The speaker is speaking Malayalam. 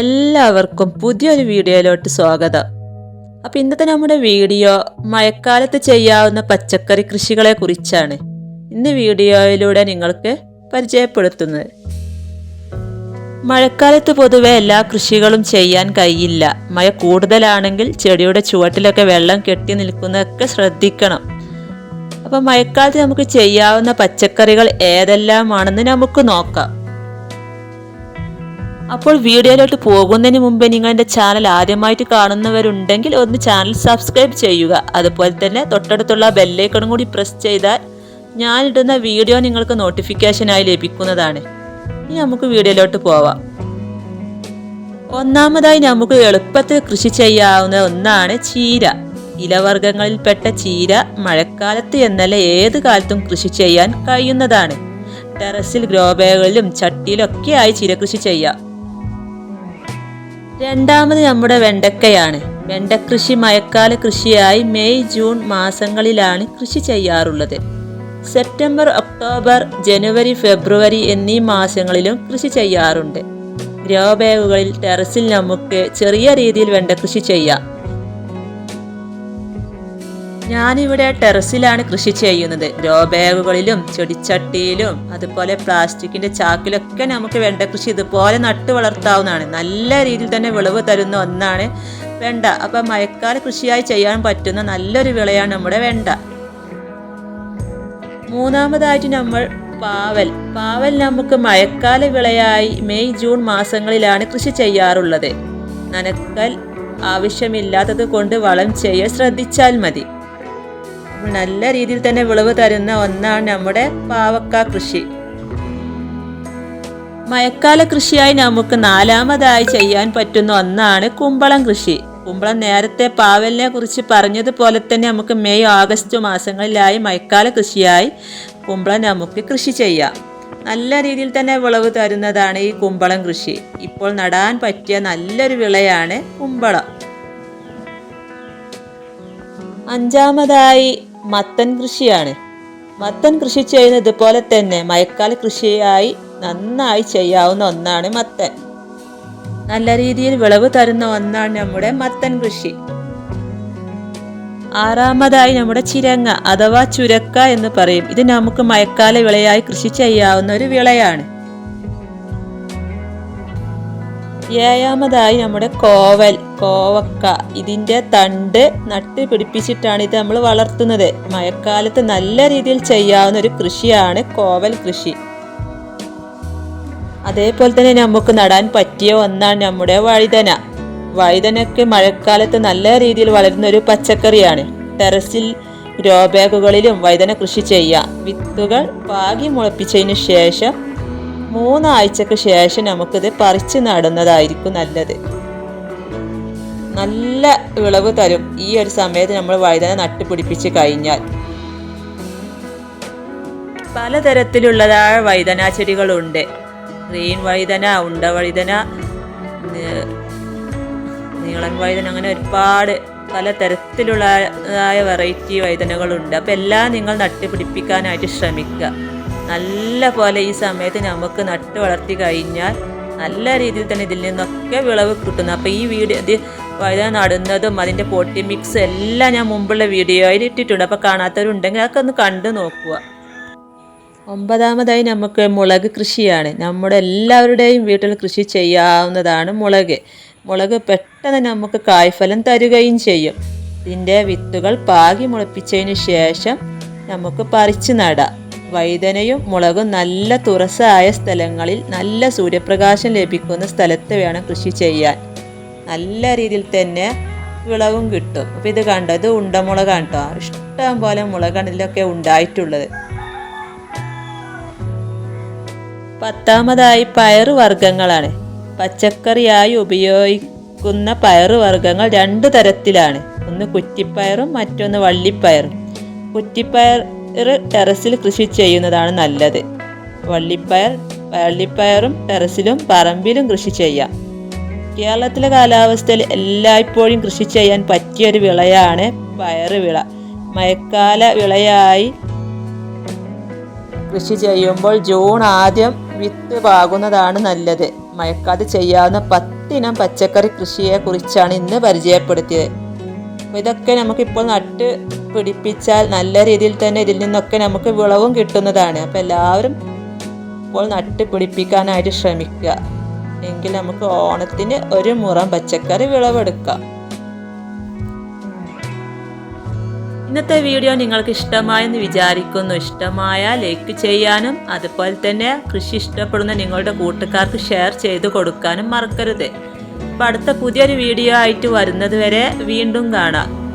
എല്ലാവർക്കും പുതിയൊരു വീഡിയോയിലോട്ട് സ്വാഗതം. അപ്പോൾ ഇന്നത്തെ നമ്മുടെ വീഡിയോ മഴക്കാലത്ത് ചെയ്യാവുന്ന പച്ചക്കറി കൃഷികളെ കുറിച്ചാണ്. ഇന്ന് വീഡിയോയിലൂടെ നിങ്ങൾക്ക് പരിചയപ്പെടുത്തുന്നത്. മഴക്കാലത്ത് പൊതുവെ എല്ലാ കൃഷികളും ചെയ്യാൻ കഴിയില്ല. മഴ കൂടുതലാണെങ്കിൽ ചെടിയുടെ ചുവട്ടിലൊക്കെ വെള്ളം കെട്ടി നിൽക്കുന്നതൊക്കെ ശ്രദ്ധിക്കണം. അപ്പോൾ മഴക്കാലത്ത് നമുക്ക് ചെയ്യാവുന്ന പച്ചക്കറികൾ ഏതെല്ലാമാണെന്ന് നമുക്ക് നോക്കാം. അപ്പോൾ വീഡിയോയിലോട്ട് പോകുന്നതിന് മുമ്പേ എന്റെ ചാനൽ ആദ്യമായിട്ട് കാണുന്നവരുണ്ടെങ്കിൽ ഒന്ന് ചാനൽ സബ്സ്ക്രൈബ് ചെയ്യുക. അതുപോലെ തന്നെ തൊട്ടടുത്തുള്ള ബെല്ലൈക്കണും കൂടി പ്രസ് ചെയ്താൽ ഞാനിടുന്ന വീഡിയോ നിങ്ങൾക്ക് നോട്ടിഫിക്കേഷനായി ലഭിക്കുന്നതാണ്. ഇനി നമുക്ക് വീഡിയോയിലോട്ട് പോവാം. ഒന്നാമതായി നമുക്ക് എളുപ്പത്തിൽ കൃഷി ചെയ്യാവുന്ന ഒന്നാണ് ചീര. ഇലവർഗങ്ങളിൽപ്പെട്ട ചീര മഴക്കാലത്ത് എന്നല്ല ഏത് കാലത്തും കൃഷി ചെയ്യാൻ കഴിയുന്നതാണ്. ടെറസിൽ ഗ്രോബേകളിലും ചട്ടിയിലൊക്കെയായി ചീര കൃഷി ചെയ്യാം. രണ്ടാമത് നമ്മുടെ വെണ്ടക്കയാണ്. വെണ്ടക്കൃഷി മഴക്കാല കൃഷിയായി മെയ് ജൂൺ മാസങ്ങളിലാണ് കൃഷി ചെയ്യാറുള്ളത്. സെപ്റ്റംബർ ഒക്ടോബർ ജനുവരി ഫെബ്രുവരി എന്നീ മാസങ്ങളിലും കൃഷി ചെയ്യാറുണ്ട്. ഗ്രോ ബാഗുകളിൽ ടെറസിൽ നമുക്ക് ചെറിയ രീതിയിൽ വെണ്ടക്കൃഷി ചെയ്യാം. ഞാനിവിടെ ടെറസിലാണ് കൃഷി ചെയ്യുന്നത്. ഗ്രോ ബാഗുകളിലും ചെടിച്ചട്ടിയിലും അതുപോലെ പ്ലാസ്റ്റിക്കിന്റെ ചാക്കിലൊക്കെ നമുക്ക് വെണ്ട കൃഷി ഇതുപോലെ നട്ടു വളർത്താവുന്നതാണ്. നല്ല രീതിയിൽ തന്നെ വിളവ് തരുന്ന ഒന്നാണ് വെണ്ട. അപ്പം മഴക്കാല കൃഷിയായി ചെയ്യാൻ പറ്റുന്ന നല്ലൊരു വിളയാണ് നമ്മുടെ വെണ്ട. മൂന്നാമതായിട്ട് നമ്മൾ പാവൽ. പാവൽ നമുക്ക് മഴക്കാല വിളയായി മെയ് ജൂൺ മാസങ്ങളിലാണ് കൃഷി ചെയ്യാറുള്ളത്. നനക്കൽ ആവശ്യമില്ലാത്തത് കൊണ്ട് വളം ചെയ്യാൻ ശ്രദ്ധിച്ചാൽ മതി. നല്ല രീതിയിൽ തന്നെ വിളവ് തരുന്ന ഒന്നാണ് നമ്മുടെ പാവക്ക കൃഷി. മഴക്കാല കൃഷിയായി നമുക്ക് നാലാമതായി ചെയ്യാൻ പറ്റുന്ന ഒന്നാണ് കുമ്പളം കൃഷി. കുമ്പളം നേരത്തെ പാവലിനെ കുറിച്ച് പറഞ്ഞതുപോലെ തന്നെ നമുക്ക് മെയ് ആഗസ്റ്റ് മാസങ്ങളിലായി മഴക്കാല കൃഷിയായി കുമ്പളം നമുക്ക് കൃഷി ചെയ്യാം. നല്ല രീതിയിൽ തന്നെ വിളവ് തരുന്നതാണ് ഈ കുമ്പളം കൃഷി. ഇപ്പോൾ നടാൻ പറ്റിയ നല്ലൊരു വിളയാണ് കുമ്പളം. അഞ്ചാമതായി മത്തൻ കൃഷിയാണ്. മത്തൻ കൃഷി ചെയ്യുന്നത് ഇതുപോലെ തന്നെ മഴക്കാല കൃഷിയായി നന്നായി ചെയ്യാവുന്ന ഒന്നാണ് മത്തൻ. നല്ല രീതിയിൽ വിളവ് തരുന്ന ഒന്നാണ് നമ്മുടെ മത്തൻ കൃഷി. ആറാമതായി നമ്മുടെ ചിരങ്ങ അഥവാ ചുരക്ക എന്ന് പറയും. ഇത് നമുക്ക് മഴക്കാല വിളയായി കൃഷി ചെയ്യാവുന്ന ഒരു വിളയാണ്. ഏഴാമതായി നമ്മുടെ കോവൽ കോവക്ക. ഇതിന്റെ തണ്ട് നട്ട് പിടിപ്പിച്ചിട്ടാണ് ഇത് നമ്മൾ വളർത്തുന്നത്. മഴക്കാലത്ത് നല്ല രീതിയിൽ ചെയ്യാവുന്ന ഒരു കൃഷിയാണ് കോവൽ കൃഷി. അതേപോലെ തന്നെ നമുക്ക് നടാൻ പറ്റിയ ഒന്നാണ് നമ്മുടെ വഴുതന. വഴുതനക്ക് മഴക്കാലത്ത് നല്ല രീതിയിൽ വളരുന്ന ഒരു പച്ചക്കറിയാണ്. ടെറസിൽ ഗ്രോ വഴുതന കൃഷി ചെയ്യാം. വിത്തുകൾ പാകി മുളപ്പിച്ചതിന് ശേഷം മൂന്നാഴ്ചക്ക് ശേഷം നമുക്കിത് പറിച്ച് നടുന്നതായിരിക്കും നല്ലത്. നല്ല വിളവ് തരും. ഈ ഒരു സമയത്ത് നമ്മൾ വഴുതന നട്ടുപിടിപ്പിച്ച് കഴിഞ്ഞാൽ. പലതരത്തിലുള്ളതായ വഴുതന ചെടികളുണ്ട്. ഗ്രീൻ വഴുതന ഉണ്ട വഴുതന നീളൻ വഴുതന അങ്ങനെ ഒരുപാട് പലതരത്തിലുള്ളതായ വെറൈറ്റി വഴുതനകളുണ്ട്. അപ്പോൾ എല്ലാം നിങ്ങൾ നട്ടുപിടിപ്പിക്കാനായിട്ട് ശ്രമിക്കുക. നല്ല പോലെ ഈ സമയത്ത് നമുക്ക് നട്ട് വളർത്തി കഴിഞ്ഞാൽ നല്ല രീതിയിൽ തന്നെ ഇതിൽ നിന്നൊക്കെ വിളവ് കിട്ടുന്നു. അപ്പോൾ ഈ വീഡിയോ ഇത് വഴുത നടുന്നതും അതിന്റെ പൊട്ടി മിക്സ് എല്ലാം ഞാൻ മുമ്പുള്ള വീഡിയോയിൽ ഇട്ടിട്ടുണ്ട്. അപ്പോൾ കാണാത്തവരുണ്ടെങ്കിൽ അതൊക്കെ ഒന്ന് കണ്ടു നോക്കുക. ഒമ്പതാമതായി നമുക്ക് മുളക് കൃഷിയാണ്. നമ്മുടെ എല്ലാവരുടെയും വീട്ടിൽ കൃഷി ചെയ്യാവുന്നതാണ് മുളക്. മുളക് പെട്ടെന്ന് നമുക്ക് കായ്ഫലം തരുകയും ചെയ്യും. ഇതിന്റെ വിത്തുകൾ പാകി മുളപ്പിച്ചതിന് ശേഷം നമുക്ക് പറിച്ചു നടാം. വൈതനയും മുളകും നല്ല തുറസായ സ്ഥലങ്ങളിൽ നല്ല സൂര്യപ്രകാശം ലഭിക്കുന്ന സ്ഥലത്ത് വേണം കൃഷി ചെയ്യാൻ. നല്ല രീതിയിൽ തന്നെ വിളവും കിട്ടും. അപ്പോൾ ഇത് കണ്ടത് ഉണ്ടമുളകാണ് കേട്ടോ ഇഷ്ടം പോലെ മുളകാണ് ഇതിലൊക്കെ ഉണ്ടായിട്ടുള്ളത്. പത്താമതായി പയറ് വർഗങ്ങളാണ്. പച്ചക്കറിയായി ഉപയോഗിക്കുന്ന പയറ് വർഗങ്ങൾ രണ്ട് തരത്തിലാണ്. ഒന്ന് കുറ്റിപ്പയറും മറ്റൊന്ന് വള്ളിപ്പയറും. കുറ്റിപ്പയർ ടെറസിൽ കൃഷി ചെയ്യുന്നതാണ് നല്ലത്. വള്ളിപ്പയർ വള്ളിപ്പയറും ടെറസിലും പറമ്പിലും കൃഷി ചെയ്യാം. കേരളത്തിലെ കാലാവസ്ഥയിൽ എല്ലായ്പ്പോഴും കൃഷി ചെയ്യാൻ പറ്റിയൊരു വിളയാണ് പയറ് വിള. മഴക്കാല വിളയായി കൃഷി ചെയ്യുമ്പോൾ ജൂൺ ആദ്യം വിത്ത് പാകുന്നതാണ് നല്ലത്. മഴക്കാലത്ത് ചെയ്യാവുന്ന പത്ത് പത്തിനം പച്ചക്കറി കൃഷിയെ കുറിച്ചാണ് ഇന്ന് പരിചയപ്പെടുത്തിയത്. ഇതൊക്കെ നമുക്കിപ്പോൾ നട്ട് പിടിപ്പിച്ചാൽ നല്ല രീതിയിൽ തന്നെ ഇതിൽ നിന്നൊക്കെ നമുക്ക് വിളവും കിട്ടുന്നതാണ്. അപ്പോൾ എല്ലാവരും ഇപ്പോൾ നട്ട് പിടിപ്പിക്കാനായിട്ട് ശ്രമിക്കുക. എങ്കിൽ നമുക്ക് ഓണത്തിന് ഒരു മുറം പച്ചക്കറി വിളവെടുക്കാം. ഇന്നത്തെ വീഡിയോ നിങ്ങൾക്ക് ഇഷ്ടമായെന്ന് വിചാരിക്കുന്നു. ഇഷ്ടമായ ലൈക്ക് ചെയ്യാനും അതുപോലെ തന്നെ കൃഷി ഇഷ്ടപ്പെടുന്ന നിങ്ങളുടെ കൂട്ടുകാർക്ക് ഷെയർ ചെയ്ത് കൊടുക്കാനും മറക്കരുത്. അപ്പം അടുത്ത പുതിയൊരു വീഡിയോ ആയിട്ട് വരുന്നത് വരെ വീണ്ടും കാണാം.